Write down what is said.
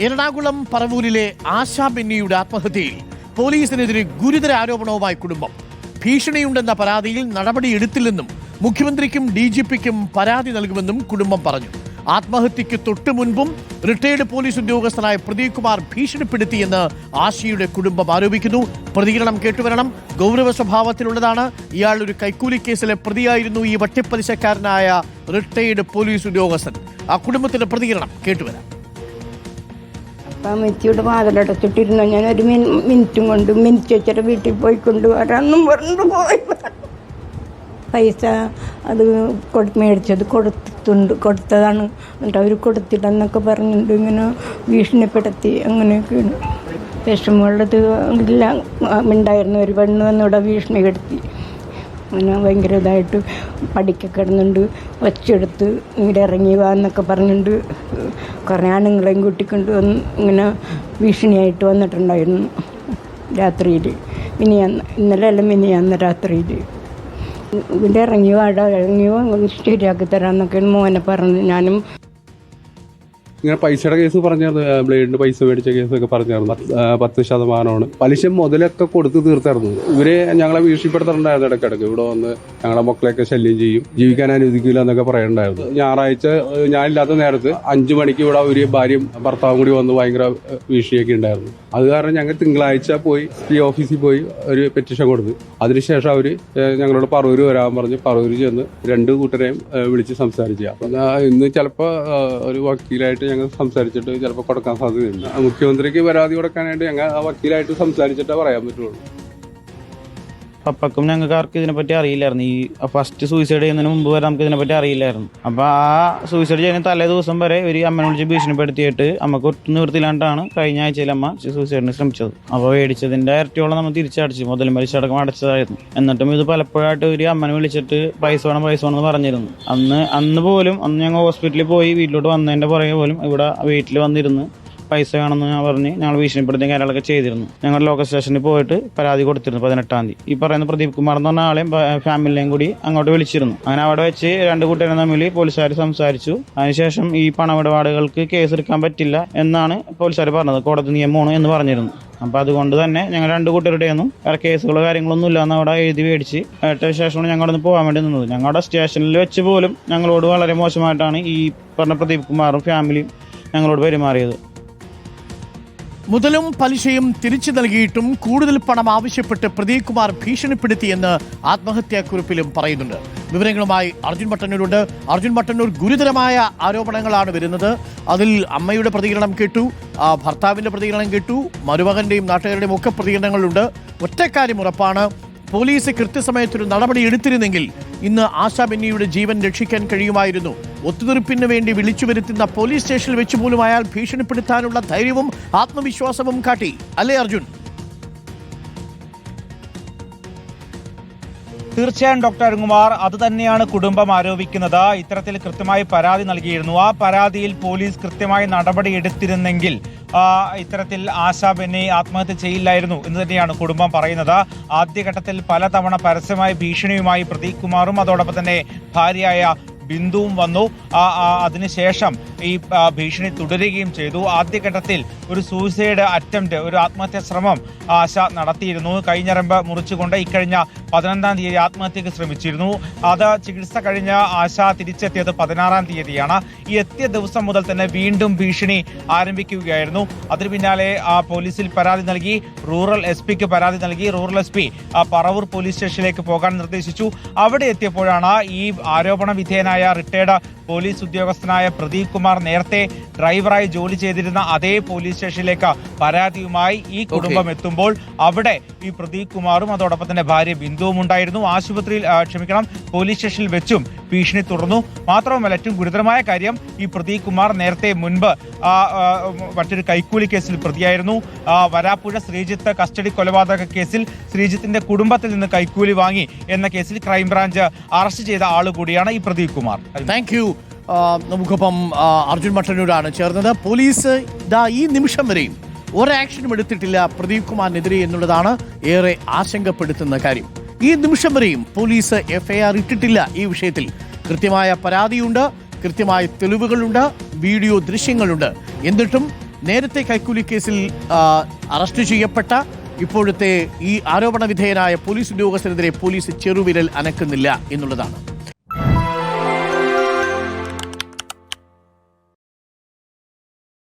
എറണാകുളം പറവൂരിലെ ആശാ ബെന്നിയുടെ ആത്മഹത്യയിൽ പോലീസിനെതിരെ ഗുരുതര ആരോപണവുമായി കുടുംബം. ഭീഷണിയുണ്ടെന്ന പരാതിയിൽ നടപടിയെടുത്തില്ലെന്നും മുഖ്യമന്ത്രിക്കും ഡി ജി പിക്കും പരാതി നൽകുമെന്നും കുടുംബം പറഞ്ഞു. ആത്മഹത്യയ്ക്ക് തൊട്ടു മുൻപും റിട്ടയർഡ് പോലീസ് ഉദ്യോഗസ്ഥനായ പ്രദീപ് കുമാർ ഭീഷണിപ്പെടുത്തിയെന്ന് ആശിയുടെ കുടുംബം ആരോപിക്കുന്നു. പ്രതികരണം കേട്ടുവരണം. ഗൗരവ സ്വഭാവത്തിലുള്ളതാണ്. ഇയാൾ ഒരു കൈക്കൂലി കേസിലെ പ്രതിയായിരുന്നു. ഈ വട്ടിപ്പലിശക്കാരനായ റിട്ടയർഡ് പോലീസ് ഉദ്യോഗസ്ഥൻ. ആ കുടുംബത്തിന്റെ പ്രതികരണം കേട്ടുവരാം. അപ്പം മെച്ചിയുടെ വാതിലടച്ചിട്ടിരുന്നു ഞാൻ ഒരു മിൻ മിനിറ്റും കൊണ്ട് മിനിറ്റ് വെച്ചിട്ട് വീട്ടിൽ പോയി കൊണ്ടുവരാമെന്നും പറഞ്ഞു പോയി. പൈസ അത് കൊടു മേടിച്ചത് കൊടുത്തിട്ടുണ്ട് കൊടുത്തതാണ്. എന്നിട്ട് അവർ കൊടുത്തില്ലെന്നൊക്കെ പറഞ്ഞിട്ട് ഇങ്ങനെ ഭീഷണിപ്പെടുത്തി അങ്ങനെയൊക്കെയാണ് വിഷമമുള്ളത് ഇല്ല ഉണ്ടായിരുന്നു ഒരു പെണ്ണ് വന്നിവിടെ ഭീഷണിപ്പെടുത്തി അങ്ങനെ ഭയങ്കര ഇതായിട്ട് പഠിക്ക കിടന്നുണ്ട് ഒച്ചെടുത്ത് ഇങ്ങോട്ട് ഇറങ്ങി വാ എന്നൊക്കെ പറഞ്ഞിട്ട് കുറേ ആണുങ്ങളെയും കൂട്ടിക്കൊണ്ട് വന്ന് ഇങ്ങനെ ഭീഷണിയായിട്ട് വന്നിട്ടുണ്ടായിരുന്നു രാത്രിയിൽ മിനിയാന്ന് ഇന്നലെ അല്ല മിനിയാന്ന് രാത്രിയിൽ ഇവിടെ ഇറങ്ങി വാടാ ഇറങ്ങി വാ, ശരിയാക്കി തരാമെന്നൊക്കെയാണ് മോനെ പറഞ്ഞത്. ഞാനും ഇങ്ങനെ പൈസയുടെ കേസ് പറഞ്ഞായിരുന്നു. ബ്ലേഡിന് പൈസ മേടിച്ച കേസൊക്കെ പറഞ്ഞായിരുന്നു. പത്ത്, ശതമാനമാണ്. പലിശ മുതലൊക്കെ കൊടുത്ത് തീർത്തായിരുന്നു. ഇവർ ഞങ്ങളെ ഭീഷണിപ്പെടുത്തിട്ടുണ്ടായിരുന്നു ഇടയ്ക്കിടയ്ക്ക്. ഇവിടെ വന്ന് ഞങ്ങളെ മക്കളെയൊക്കെ ശല്യം ചെയ്യും. ജീവിക്കാൻ അനുവദിക്കില്ല എന്നൊക്കെ പറയുന്നുണ്ടായിരുന്നു ഞായറാഴ്ച ഞാനില്ലാത്ത നേരത്ത് അഞ്ചു മണിക്ക് ഇവിടെ ഒരു ഭാര്യയും ഭർത്താവും കൂടി വന്ന് ഭയങ്കര വീഴ്ചയൊക്കെ ഉണ്ടായിരുന്നു. അത് കാരണം ഞങ്ങൾ തിങ്കളാഴ്ച പോയി ഈ ഓഫീസിൽ പോയി ഒരു പെറ്റീഷൻ കൊടുത്തു. അതിനുശേഷം അവർ ഞങ്ങളോട് പറവൂര് വരാൻ പറഞ്ഞ് പറവൂര് ചെന്ന് രണ്ട് കൂട്ടരെയും വിളിച്ച് സംസാരിച്ചു. അപ്പം ഇന്ന് ചിലപ്പോൾ ഒരു വക്കീലായിട്ട് ഞങ്ങൾ സംസാരിച്ചിട്ട് ചിലപ്പോൾ കൊടുക്കാൻ സാധ്യതയുണ്ട് മുഖ്യമന്ത്രിക്ക് പരാതി കൊടുക്കാനായിട്ട് ഞങ്ങൾ ആ വക്കീലായിട്ട് സംസാരിച്ചിട്ടേ പറയാൻ പറ്റുള്ളൂ. പപ്പക്കും ഞങ്ങൾക്ക് ഇതിനെപ്പറ്റി അറിയില്ലായിരുന്നു. ഈ ഫസ്റ്റ് സൂയിസൈഡ് ചെയ്യുന്നതിന് മുമ്പ് വരെ നമുക്ക് ഇതിനെപ്പറ്റി അറിയില്ലായിരുന്നു. അപ്പോൾ ആ സൂയിസൈഡ് ചെയ്യുന്ന തലേ ദിവസം വരെ ഒരു അമ്മനെ വിളിച്ച് ഭീഷണിപ്പെടുത്തിയിട്ട് അമ്മയ്ക്ക് ഒട്ടും നിവൃത്തിയില്ലാണ്ടാണ് കഴിഞ്ഞ ആഴ്ചയിൽ അമ്മ സൂയിസൈഡിന് ശ്രമിച്ചത്. അപ്പോൾ മേടിച്ചതിന്റെ ഇരട്ടിയോളം നമ്മൾ തിരിച്ചടച്ചു. മുതലും പലിശ അടക്കം അടച്ചതായിരുന്നു. എന്നിട്ടും ഇത് പലപ്പോഴായിട്ട് ഒരു അമ്മനെ വിളിച്ചിട്ട് പൈസ വേണം പൈസ വേണം എന്ന് പറഞ്ഞിരുന്നു. അന്ന് അന്ന് പോലും അന്ന് ഞങ്ങൾ ഹോസ്പിറ്റലിൽ പോയി വീട്ടിലോട്ട് വന്നതിന്റെ പുറകെ പോലും ഇവിടെ വീട്ടിൽ വന്നിരുന്ന് പൈസ വേണമെന്ന് ഞാൻ പറഞ്ഞ് ഞങ്ങൾ ഭീഷണിപ്പെടുത്തിയ കാര്യങ്ങളൊക്കെ ചെയ്തിരുന്നു. ഞങ്ങൾ ലോക്കൽ സ്റ്റേഷനിൽ പോയിട്ട് പരാതി കൊടുത്തിരുന്നു പതിനെട്ടാം തീയതി. ഈ പറയുന്ന പ്രദീപ് കുമാർ എന്ന് പറഞ്ഞ ആളെയും ഫാമിലിയെയും കൂടി അങ്ങോട്ട് വിളിച്ചിരുന്നു. അങ്ങനെ അവിടെ വെച്ച് രണ്ട് കൂട്ടരും തമ്മിൽ പോലീസുകാർ സംസാരിച്ചു. അതിനുശേഷം ഈ പണമിടപാടുകൾക്ക് കേസ് എടുക്കാൻ പറ്റില്ല എന്നാണ് പോലീസുകാർ പറഞ്ഞത്. കോടതി നിയമമാണ് എന്ന് പറഞ്ഞിരുന്നു. അപ്പോൾ അതുകൊണ്ട് തന്നെ ഞങ്ങൾ രണ്ട് കൂട്ടരുടെയൊന്നും വേറെ കേസുകളോ കാര്യങ്ങളൊന്നും ഇല്ലാന്ന് അവിടെ എഴുതി മേടിച്ച് ഏട്ട ശേഷമാണ് ഞങ്ങൾ പോകാൻ വേണ്ടി നിന്നത്. ഞങ്ങളുടെ സ്റ്റേഷനിൽ വെച്ച് പോലും ഞങ്ങളോട് വളരെ മോശമായിട്ടാണ് ഈ പറഞ്ഞ പ്രദീപ് കുമാറും ഫാമിലിയും ഞങ്ങളോട് പെരുമാറിയത്. മുതലും പലിശയും തിരിച്ചു നൽകിയിട്ടും കൂടുതൽ പണം ആവശ്യപ്പെട്ട് പ്രദീപ് കുമാർ ഭീഷണിപ്പെടുത്തിയെന്ന് ആത്മഹത്യാക്കുറിപ്പിലും പറയുന്നുണ്ട്. വിവരങ്ങളുമായി അർജുൻ മട്ടന്നൂരുണ്ട് അർജുൻ മട്ടന്നൂർ ഗുരുതരമായ ആരോപണങ്ങളാണ് വരുന്നത്. അതിൽ അമ്മയുടെ പ്രതികരണം കേട്ടു ഭർത്താവിന്റെ പ്രതികരണം കേട്ടു മരുമകന്റെയും നാട്ടുകാരുടെയും ഒക്കെ പ്രതികരണങ്ങളുണ്ട്. ഒറ്റക്കാര്യം ഉറപ്പാണ് പോലീസ് കൃത്യസമയത്തൊരു നടപടി എടുത്തിരുന്നെങ്കിൽ ഇന്ന് ആശാ ബെന്നിയുടെ ജീവൻ രക്ഷിക്കാൻ കഴിയുമായിരുന്നു. ഒത്തുതീർപ്പിന് വേണ്ടി വിളിച്ചു വരുത്തുന്ന പോലീസ് സ്റ്റേഷനിൽ വെച്ച് പോലും അയാൾ ഭീഷണിപ്പെടുത്താനുള്ള ധൈര്യവും ആത്മവിശ്വാസവും കാട്ടി. അല്ലേ അർജുൻ? തീർച്ചയായും ഡോക്ടർ അരുൺകുമാർ. അത് തന്നെയാണ് കുടുംബം ആരോപിക്കുന്നത്. ഇത്തരത്തിൽ കൃത്യമായി പരാതി നൽകിയിരുന്നു. ആ പരാതിയിൽ പോലീസ് കൃത്യമായി നടപടി എടുത്തിരുന്നെങ്കിൽ ഇത്തരത്തിൽ ആശാ ബെന്നി ആത്മഹത്യ ചെയ്യില്ലായിരുന്നു എന്ന് തന്നെയാണ് കുടുംബം പറയുന്നത്. ആദ്യഘട്ടത്തിൽ പലതവണ പരസ്യമായ ഭീഷണിയുമായി പ്രദീപ് കുമാറും അതോടൊപ്പം തന്നെ ഭാര്യയായ ബിന്ദുവും വന്നു. അതിനുശേഷം ഈ ഭീഷണി തുടരുകയും ചെയ്തു. ആദ്യഘട്ടത്തിൽ ഒരു സൂയിസൈഡ് അറ്റംപ്റ്റ് ഒരു ആത്മഹത്യാ ശ്രമം ആശ നടത്തിയിരുന്നു. കൈഞ്ഞരമ്പ് മുറിച്ചുകൊണ്ട് ഇക്കഴിഞ്ഞ പതിനൊന്നാം തീയതി ആത്മഹത്യക്ക് ശ്രമിച്ചിരുന്നു. അത് ചികിത്സ കഴിഞ്ഞ ആശ തിരിച്ചെത്തിയത് പതിനാറാം തീയതിയാണ്. ഈ എത്തിയ ദിവസം മുതൽ തന്നെ വീണ്ടും ഭീഷണി ആരംഭിക്കുകയായിരുന്നു. അതിനു പിന്നാലെ പോലീസിൽ പരാതി നൽകി. റൂറൽ എസ് പിക്ക് പരാതി നൽകി. Rural S P Paravur police സ്റ്റേഷനിലേക്ക് പോകാൻ നിർദ്ദേശിച്ചു. അവിടെ എത്തിയപ്പോഴാണ് ഈ ആരോപണ വിധേയനായ റിട്ടയർഡ് പോലീസ് ഉദ്യോഗസ്ഥനായ പ്രദീപ് കുമാർ നേരത്തെ ഡ്രൈവറായി ജോലി ചെയ്തിരുന്ന അതേ പോലീസ് സ്റ്റേഷനിലേക്ക് പരാതിയുമായി ഈ കുടുംബം എത്തുമ്പോൾ അവിടെ ഈ പ്രദീപ് കുമാറും അതോടൊപ്പം തന്നെ ഭാര്യ ബിന്ദുവും ഉണ്ടായിരുന്നു. ആശുപത്രിയിൽ ക്ഷമിക്കണം പോലീസ് സ്റ്റേഷനിൽ വെച്ചും ഭീഷണി തുടർന്നു. മാത്രവുമല്ല ഏറ്റവും ഗുരുതരമായ കാര്യം ഈ പ്രദീപ് കുമാർ നേരത്തെ മുൻപ് മറ്റൊരു കൈക്കൂലി കേസിൽ പ്രതിയായിരുന്നു. വരാപ്പുഴ ശ്രീജിത്ത് കസ്റ്റഡി കൊലപാതക കേസിൽ ശ്രീജിത്തിന്റെ കുടുംബത്തിൽ നിന്ന് കൈക്കൂലി വാങ്ങി എന്ന കേസിൽ ക്രൈംബ്രാഞ്ച് അറസ്റ്റ് ചെയ്ത ആൾ കൂടിയാണ് ഈ പ്രദീപ് കുമാർ. താങ്ക് യു നമുക്കിപ്പം അർജുൻ മട്ടന്നൂരാണ് ചേർന്നത്. പോലീസ് ദാ ഈ നിമിഷം വരെയും ഒരാക്ഷനും എടുത്തിട്ടില്ല പ്രദീപ് കുമാറിനെതിരെ എന്നുള്ളതാണ് ഏറെ ആശങ്കപ്പെടുത്തുന്ന കാര്യം. ഈ നിമിഷം വരെയും പോലീസ് എഫ്ഐആർ ഇട്ടിട്ടില്ല ഈ വിഷയത്തിൽ. കൃത്യമായ പരാതിയുണ്ട് കൃത്യമായ തെളിവുകളുണ്ട് വീഡിയോ ദൃശ്യങ്ങളുണ്ട്. എന്നിട്ടും നേരത്തെ കൈക്കൂലി കേസിൽ അറസ്റ്റ് ചെയ്യപ്പെട്ട ഇപ്പോഴത്തെ ഈ ആരോപണ വിധേയനായ പോലീസ് ഉദ്യോഗസ്ഥനെതിരെ പോലീസ് ചെറുവിരൽ അനക്കുന്നില്ല എന്നുള്ളതാണ്.